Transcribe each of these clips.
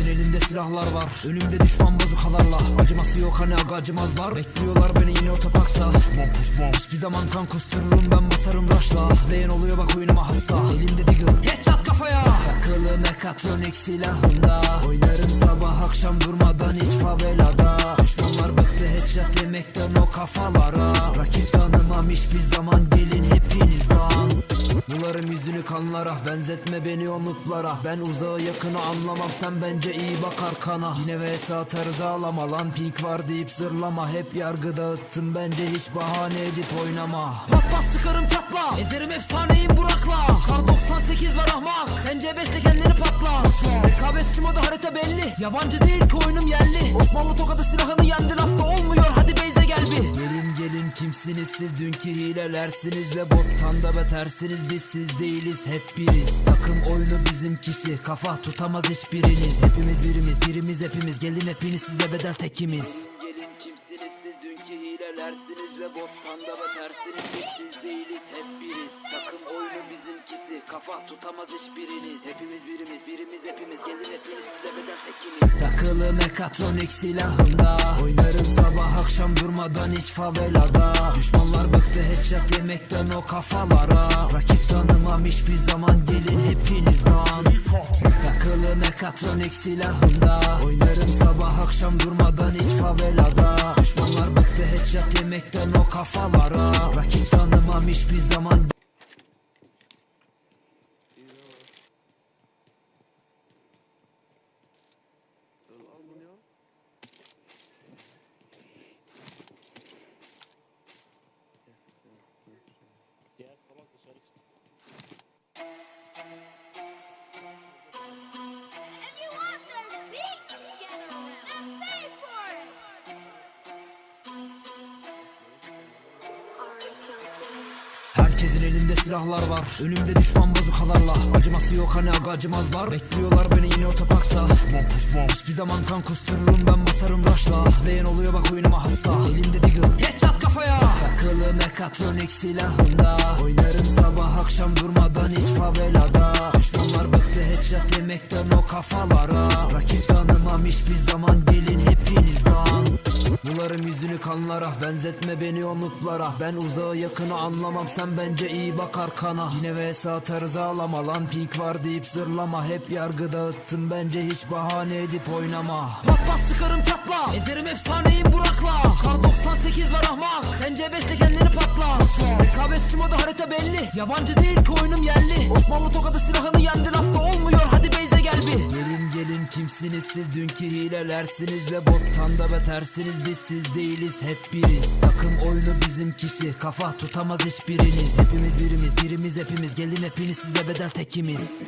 Herkesin elinde silahlar var. Önümde düşman bazukalarla Acıması yok hani aga acımazlar Bekliyorlar beni yine otoparkta. Pusmam pusmam Hiçbir zaman kan kustururum ben basarım raşla. İzleyen oluyor bak oyunuma hasta. Elimde diggle Headshot kafaya. Takılı mekatronik silahımda. Oynarım sabah akşam durmadan hiç favelada. Düşmanlar bıktı headshot yemekten o kafalara kanlara Benzetme beni o nutlara Ben uzağı yakını anlamam Sen bence iyi bak arkana. Yine vs atarız ağlama lan Pink var deyip zırlama. Hep yargı dağıttım bence hiç bahane edip oynama. Pat pat sıkarım çatla. Ezerim efsaneyim Burak'la Kar 98 var ahmak Sen C5'te kendini patla. Rekabetçi modu harita belli. Yabancı değil ki oyunum yerli. Osmanlı tokadı silahını yendi lafta olmuyor. Hadi Gelin kimsiniz siz? Dünkü hilelersiniz Ve bottan da betersiniz. Biz siz değiliz hep biriz. Takım oyunu bizimkisi kafa tutamaz hiçbiriniz. Hepimiz birimiz birimiz hepimiz. Gelin hepiniz size bedel tekimiz. Gelin kimsiniz siz? Dünkü hilelersiniz Ve bottan da betersiniz. Biz siz değiliz hep biriz kafa tutamaz hiçbiriniz Hepimiz birimiz birimiz hepimiz. Gelin hepiniz size bedel tekimiz Takılı mekatronik silahımda. Oynarım sabah akşam durmadan hiç favelada. Düşmanlar bıktı headshot yemekten o kafalara. Rakip tanımam hiçbir zaman gelin hepiniz lan. Takılı mekatronik silahımda. Oynarım sabah akşam durmadan hiç favelada. Düşmanlar bıktı headshot yemekten o kafalara. Rakip tanımam hiçbir zaman silahlar var. Önümde düşman bazukalarla. Acıması yok hani aga acımazlar. Bekliyorlar beni yine otoparkta. Pusmam pusmam Hiçbir zaman kan kustururum ben basarım raşla. İzleyen oluyor bak oyunuma hasta. Elimde diggle. Headshot kafaya. Takılı mekatronik silahımda. Oynarım sabah akşam durmadan yüzünü kanlara Benzetme beni o nutlara Ben uzağı yakını anlamam Sen bence iyi bak arkana. Yine vs atarız ağlama lan Pink var deyip zırlama. Hep yargı dağıttım bence hiç bahane edip oynama. Pat pat sıkarım çatla. Ezerim efsaneyim Burak'la. Kar 98 var ahmak Sen C5'te kendini patla. Rekabetçi modu harita belli Yabancı değil ki oyunum yerli. Osmanlı tokadı silahını siz dünkü hilelersiniz Ve bottan da betersiniz. Biz siz değiliz hep biriz. Takım oyunu bizimkisi kafa tutamaz hiçbiriniz. Hepimiz birimiz birimiz hepimiz. Gelin hepiniz size bedel tekimiz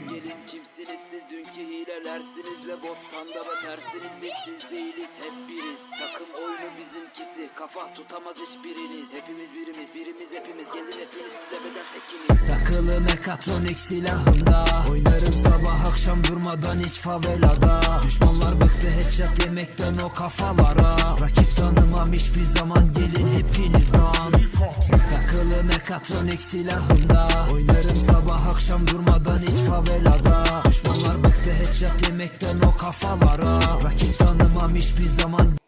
kafa tutamaz hiçbiriniz. Hepimiz birimiz birimiz hepimiz. Gelin hepiniz size bedel tekimiz Takılı mekatronik silahımda. Oynarım sabah akşam durmadan hiç favelada Düşmanlar bıktı headshot yemekten o kafalara. Rakip tanımam hiçbir zaman gelin hepiniz lan. Takılı mekatronik silahımda. Oynarım sabah akşam durmadan hiç favelada Düşmanlar bıktı headshot yemekten o kafalara. Rakip tanımam hiçbir zaman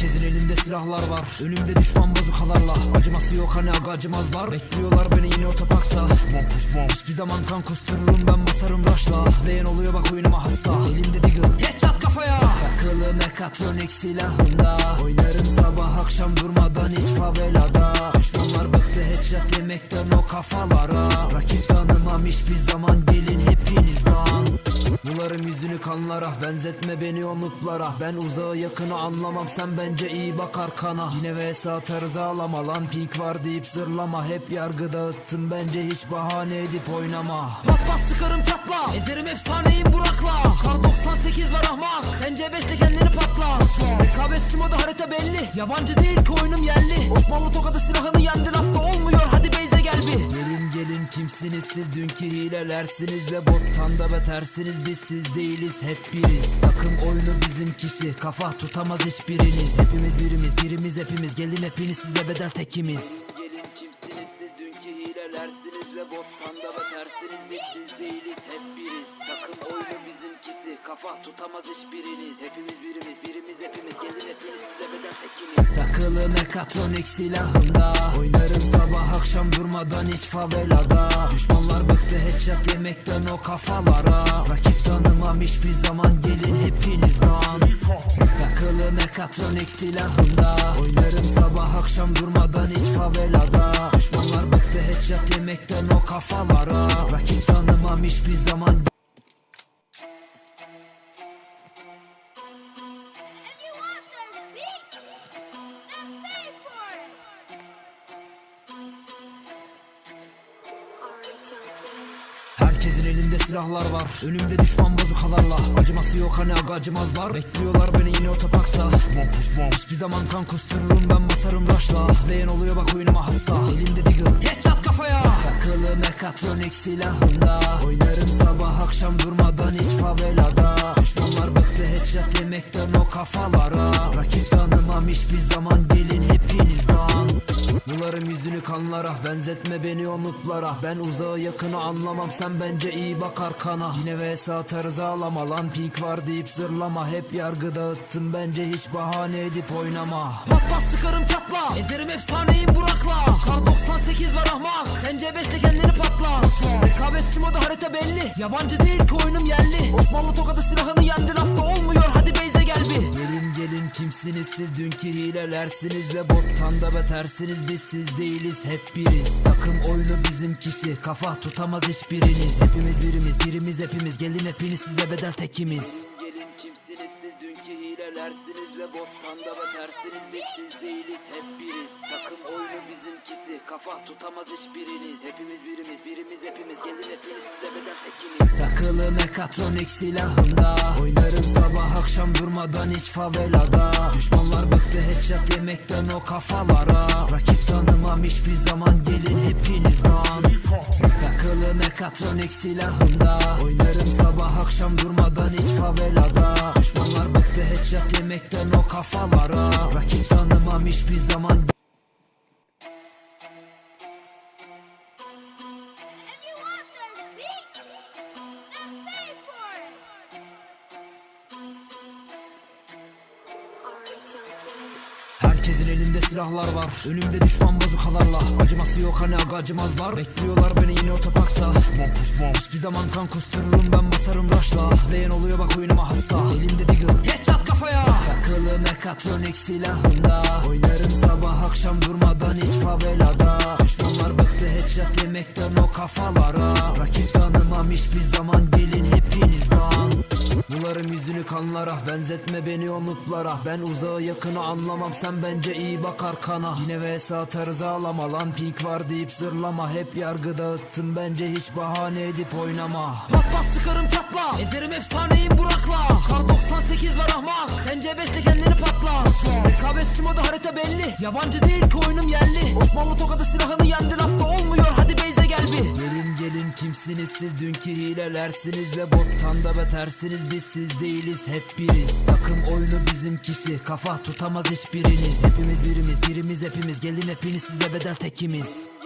Herkesin elinde silahlar var. Önümde düşman bazukalarla. Acıması yok hani aga acımazlar. Bekliyorlar beni yine otoparkta. Pusmam pusmam Hiçbir zaman kan kustururum ben basarım raşla. İzleyen oluyor bak oyunuma hasta. Elimde diggle Headshot kafaya. Takılı mekatronik silahımda. Oynarım sabah akşam durmadan hiç favelada Düşmanlar headshot yemekten o kafalara. Rakip tanımam hiçbir zaman gelin hepiniz lan Bularım yüzünü kanlara Benzetme beni o Ben uzağı yakını anlamam Sen bence iyi bak arkana. Yine vs atarız ağlama lan Pink var deyip zırlama. Hep yargı dağıttım bence hiç bahane edip oynama. Pat pat sıkarım çatla. Ezerim efsaneyim Burak'la. Kar 98 var ahmak. Sen C5'te kendini patla. Rekabetçi modu harita belli. Yabancı değil ki oyunum yerli. Osmanlı tokadı silahını yendi lafta kimsiniz siz? Dünkü hilelersiniz ve bottan da betersiniz biz siz değiliz hep biriz. Takım oyunu bizimkisi kafa tutamaz hiçbiriniz. Hepimiz birimiz birimiz hepimiz. Gelin hepiniz size bedel tekimiz. Kafa tutamaz hiçbiriniz. Hepimiz birimiz birimiz hepimiz. Gelin hepiniz size bedel tekimiz mekatronik silahımda. Oynarım sabah akşam durmadan hiç favelada Düşmanlar bıktı headshot yemekten o kafalara. Rakip tanımam hiçbir zaman gelin hepiniz lan Takılı mekatronik silahımda. Oynarım sabah akşam durmadan hiç favelada Düşmanlar bıktı headshot yemekten o kafalara. Rakip tanımam hiçbir zaman silahlar var. Önümde düşman bazukalarla. Acıması yok hani aga acımazlar Bekliyorlar beni yine otoparkta. Pusmam pusmam Hiçbir zaman kan kustururum ben basarım raşla. İzleyen oluyor bak oyunuma hasta. Elimde diggle Headshot kafaya. Takılı mekatronik silahımda. Oynarım sabah akşam durmadan hiç favelada. Düşmanlar bıktı headshot yemekten o kafalara. Rakip tanımam hiçbir zaman Bularım yüzünü kanlara Benzetme beni o Ben uzağı yakını anlamam Sen bence iyi bak arkana. Yine vs atarız ağlama lan Pink var deyip zırlama. Hep yargı dağıttım bence hiç bahane edip oynama. Pat pat sıkarım çatla Ezerim efsaneyim Burak'la. Kar 98 var ahmak Sen C5'te kendini patla. Rekabetçi modu harita belli Yabancı değil ki oyunum yerli. Osmanlı tokadı silahını yendin hafta olmuyor kimsiniz siz? Dünkü hilelersiniz ve bottan da betersiniz. Biz siz değiliz hep biriz. Takım oyunu bizimkisi kafa tutamaz hiçbiriniz. Hepimiz birimiz birimiz hepimiz. Gelin hepiniz size bedel tekimiz. Kafa tutamaz hiçbiriniz. Hepimiz birimiz birimiz hepimiz. Gelin hepiniz size bedel tekimiz Takılı mekatronik silahımda Oynarım sabah akşam durmadan hiç favelada Düşmanlar bıktı headshot yemekten o kafalara. Rakip tanımam hiçbir zaman gelin hepiniz lan. Takılı mekatronik silahımda Oynarım sabah akşam durmadan hiç favelada Düşmanlar bıktı headshot yemekten o kafalara. Rakip tanımam hiçbir zaman Herkesin elinde silahlar var. Önümde düşman bazukalarla Acıması yok hani aga acımazlar Bekliyorlar beni yine otoparkta. Pusmam pusmam Hiçbir zaman kan kustururum ben basarım raşla. İzleyen oluyor bak oyunuma hasta. Elimde diggle Headshot kafaya. Takılı mekatronik silahımda. Oynarım sabah akşam durmadan hiç favelada. Düşmanlar bıktı headshot yemekten o kafalara. Rakip tanımam hiçbir zaman gelin kanlara Benzetme beni o Ben uzağı yakını anlamam Sen bence iyi bak arkana. Yine vs atarız ağlama lan Pink var deyip zırlama. Hep yargı dağıttım bence hiç bahane edip oynama. Pat pat sıkarım çatla. Ezerim efsaneyim Burak'la. Kar 98 var ahmak. Sen C5'te kendini patla. Rekabetçi modu harita belli. Yabancı değil ki oyunum yerli. Osmanlı tokadı silahını yendin hafta olmuyor. Hadi Beyze kimsiniz siz? Dünkü hilelersiniz ve bottan da betersiniz. Biz siz değiliz hep biriz. Takım oyunu bizimkisi. Kafa tutamaz hiçbiriniz. Hepimiz birimiz birimiz hepimiz. Gelin hepiniz size bedel tekimiz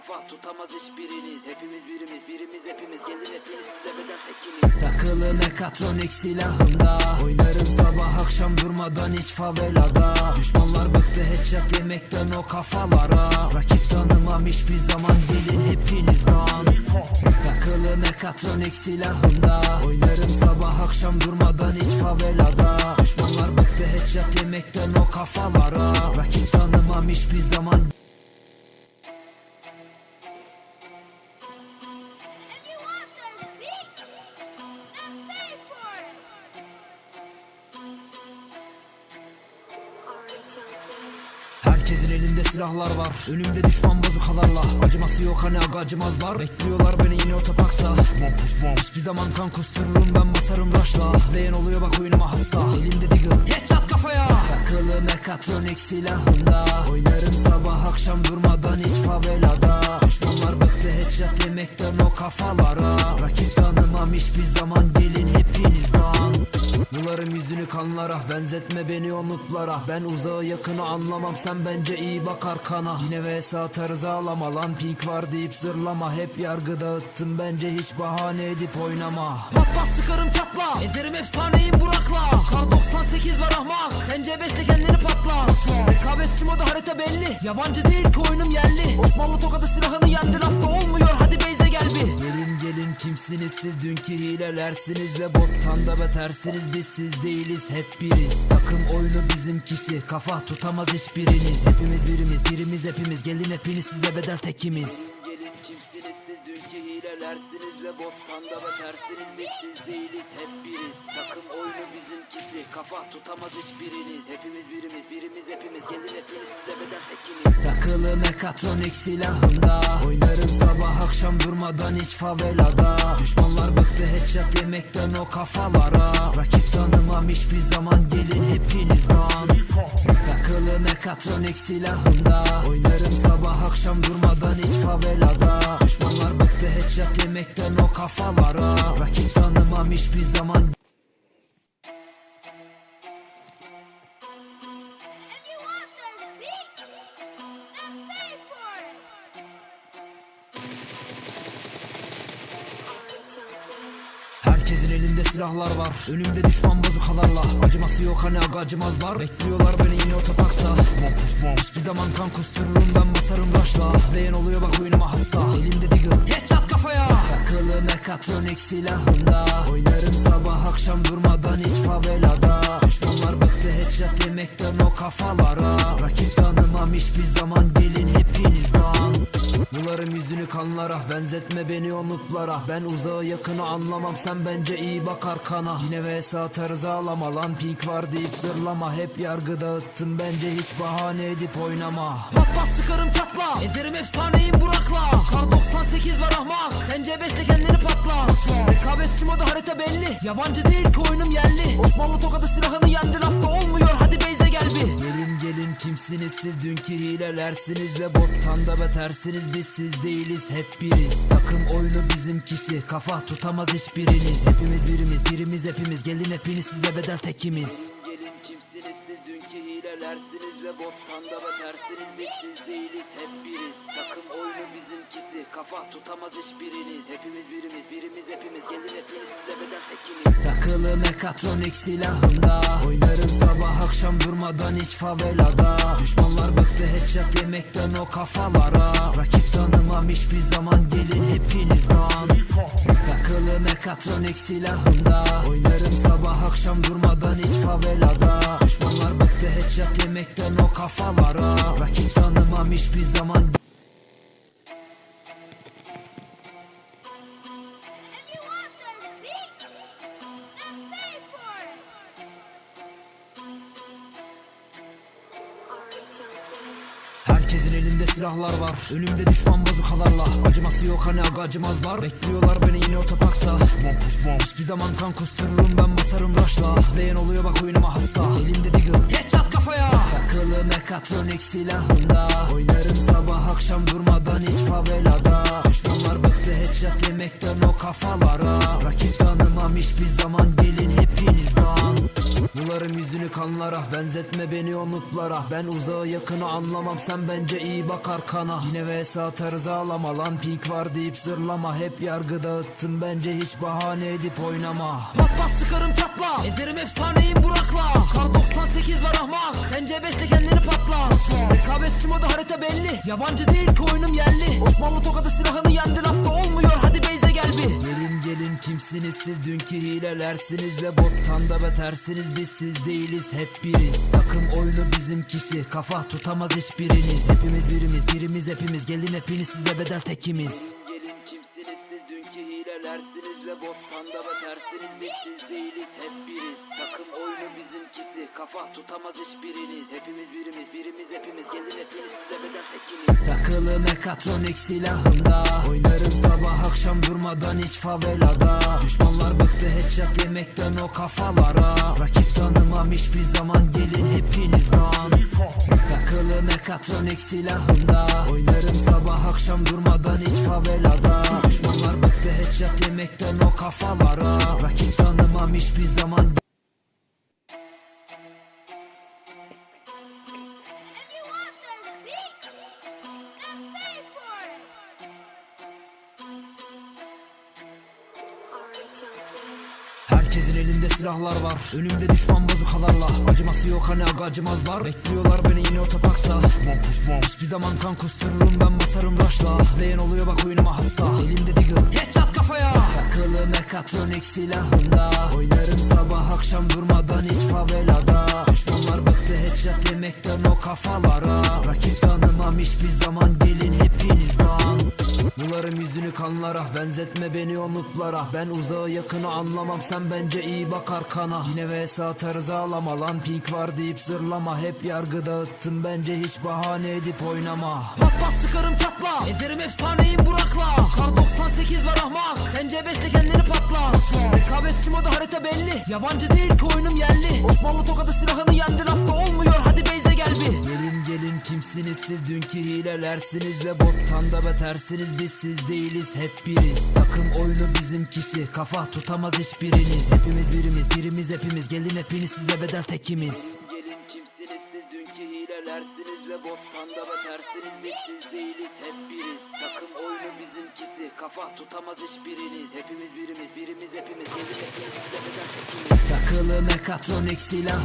kafa tutamaz hiçbiriniz Hepimiz birimiz birimiz hepimiz gelin hepiniz size bedel tekimiz Takılı mekatronik silahımda. Oynarım sabah akşam durmadan hiç favelada. Düşmanlar bıktı headshot yemekten o kafalara. Rakip tanımam hiçbir zaman gelin hepiniz lan Takılı mekatronik silahımda. Oynarım sabah akşam durmadan hiç favelada. Düşmanlar bıktı headshot yemekten o kafalara. Rakip tanımam hiçbir zaman silahlar var. Önümde düşman bazukalarla Acıması yok hani aga acımazlar Bekliyorlar beni yine otoparkta Pusmam pusmam Hiçbir zaman kan kustururum ben basarım raşla İzleyen oluyor bak oyunuma hasta. Elimde deagle Headshot kafaya. Takılı mekatronik silahımda. Oynarım sabah akşam durmadan hiç favelada. Düşmanlar bıktı headshot yemekten o kafalara. Rakip tanımam hiçbir zaman gelin hepiniz lan Bularım yüzünü kanlara Benzetme beni o Ben uzağı yakını anlamam Sen bence iyi bak arkana. Yine vs atarız ağlama lan Pink var deyip zırlama. Hep yargı dağıttım bence hiç bahane edip oynama. Pat pat sıkarım çatla. Ezerim efsaneyim Burak'la Kar 98 var ahmak Sence 5'te kendini patlat Rekabetçi modu harita belli. Yabancı değil ki oyunum yerli. Osmanlı tokadı silahını yendin hafta olmuyor Hadi kimsiniz siz? Dünkü hilelersiniz Ve bottan da betersiniz. Biz siz değiliz hep biriz. Takım oyunu bizimkisi kafa tutamaz hiçbiriniz. Hepimiz birimiz birimiz hepimiz. Gelin hepiniz size bedel tekimiz. Gelin kimsiniz siz? Ve bottan biz siz değiliz hep biriz. Takım kafa tutamaz hiçbiriniz Hepimiz birimiz birimiz hepimiz. Gelin hepiniz size bedel tekimiz Takılı mekatronik silahımda. Oynarım sabah akşam durmadan hiç favelada. Düşmanlar bıktı headshot yemekten o kafalara. Rakip tanımam hiçbir zaman gelin hepiniz lan Takılı mekatronik silahımda. Oynarım sabah akşam durmadan hiç favelada. Düşmanlar bıktı headshot yemekten o kafalara. Rakip tanımam hiçbir zaman Herkesin elinde silahlar var. Önümde düşman bazukalarla Acıması yok hani aga acımazlar Bekliyorlar beni yine otoparkta. Pusmam pusmam Hiçbir zaman kan kustururum ben basarım raşla. İzleyen oluyor bak oyunuma hasta. Elimde deagle Headshot kafaya. Takılı mekatronik silahımda. Oynarım sabah akşam durmadan hiç favelada Düşmanlar bıktı headshot yemekten o kafalara. Rakip tanımam hiçbir zaman gelin hepiniz lan Bularım yüzünü kanlara Benzetme beni o Ben uzağı yakını anlamam Sen bence iyi bak arkana. Yine vs atarız ağlama lan Pink var deyip zırlama. Hep yargı dağıttım bence hiç bahane edip oynama. Pat pat sıkarım çatla Ezerim efsaneyim Burak'la Kar 98 var ahmak Sence 5'te kendini patlat Rekabetçi modu harita belli Yabancı değil ki oyunum yerli. Osmanlı tokadı silahını yendin hafta olmuyor. Hadi Beyze gel bir. Gelin gelin kimsiniz siz? Dünkü hilelersiniz Ve bottan da betersiniz. Biz siz değiliz hep biriz. Takım oyunu bizimkisi kafa tutamaz hiçbiriniz. Hepimiz birimiz birimiz hepimiz. Gelin hepiniz size bedel tekimiz bottan da betersiniz biz değiliz hep biriz Takım oyunu bizimkisi. Kafa tutamaz hiçbiriniz Hepimiz birimiz birimiz hepimiz. Gelin hepiniz size bedel tekimiz Takılı mekatronik silahımda. Oynarım sabah akşam durmadan hiç favelada. Düşmanlar bıktı headshot yemekten o kafalara. Rakip tanımam hiçbir zaman gelin hepiniz lan Takılı mekatronik silahımda. Oynarım sabah akşam durmadan hiç favelada. Düşmanlar bıktı headshot yemekten o kafalara. Rakip tanımam hiçbir zaman silahlar var. Önümde düşman bazukalarla. Acıması yok hani aga acımazlar. Bekliyorlar beni yine otoparkta. Pusmam pusmam Hiçbir zaman kan kustururum ben basarım raşla. İzleyen oluyor bak oyunuma hasta. Elimde deagle Headshot kafaya. Takılı mekatronik silahımda. Oynarım sabah akşam durmadan hiç favelada. Düşmanlar bıktı headshot yemekten o kafalara. Rakip tanımam hiçbir zaman gelin hepiniz lan Bularım yüzünü kanlara Benzetme beni o Ben uzağı yakını anlamam Sen bence iyi bak arkana. Yine vs atarız ağlama lan Pink var deyip zırlama. Hep yargı dağıttım bence hiç bahane edip oynama. Pat pat sıkarım çatla. Ezerim efsaneyim Burak'la. Kar 98 var ahmak. Sence 5'te kendini patlat Rekabetçi modu harita belli. Yabancı değil ki oyunum yerli. Osmanlı tokadı silahını yendin hafta olmuyor kimsiniz siz? Dünkü hilelersiniz Ve bottan da betersiniz. Biz siz değiliz hep biriz. Takım oyunu bizimkisi kafa tutamaz hiçbiriniz. Hepimiz birimiz birimiz hepimiz. Gelin hepiniz size bedel tekimiz Gelin kimsiniz siz dünkü hilelersiniz Ve ve tersiniz biz siz değiliz hep biriz. Takım oyunu bizimkisi kafa tutamaz hiçbiriniz. Hepimiz birimiz birimiz hepimiz gelin hepiniz size bedel tekiniz Takılı mekatronik silahımda Oynarım sabah akşam durmadan hiç favelada. Düşmanlar bıktı headshot yemekten o kafalara. Rakip tanımam hiçbir zaman gelin hepiniz lan Takılı mekatronik silahımda. Oynarım sabah akşam durmadan hiç favelada. Düşmanlar bıktı headshot yemekten o kafalara. Rakip tanımam hiçbir zaman silahlar var. Önümde düşman bazukalarla Acıması yok hani aga acımazlar Bekliyorlar beni yine otoparkta. Pusmam pusmam Hiçbir zaman kan kustururum ben basarım raşla. İzleyen oluyor bak oyunuma hasta. Elimde deagle Headshot kafaya. Takılı mekatronik silahımda. Oynarım sabah akşam durmadan kanlara Benzetme beni o nutlara Ben uzağı yakını anlamam. Sen bence iyi bak arkana. Yine vs atarız ağlama lan. Pink var deyip zırlama. Hep yargı dağıttım. Bence hiç bahane edip oynama. Pat pat sıkarım çatla. Ezerim efsaneyim Burak'la. Kar 98 var ahmak. Sen C5'te kendini patla. Rekabetçi modu harita belli. Yabancı değil ki oyunum yerli kimsiniz siz dünkü hilelersiniz ve bottan da tersiniz biz siz değiliz hep biriz. Takım oyunu bizimkisi kafa tutamaz hiçbiriniz. Hepimiz birimiz birimiz hepimiz. Gelin hepiniz size bedel tekimiz. Gelin kimsiniz siz dünkü hilelersiniz ve botanda ve tersiniz biz siz değiliz hep biriz. Takım oyunu bizimkisi kafa tutamaz hiçbiriniz. Hepimiz birimiz birimiz hepimiz. Gelin hepiniz size bedel tekiniz Takılı mekatronik silah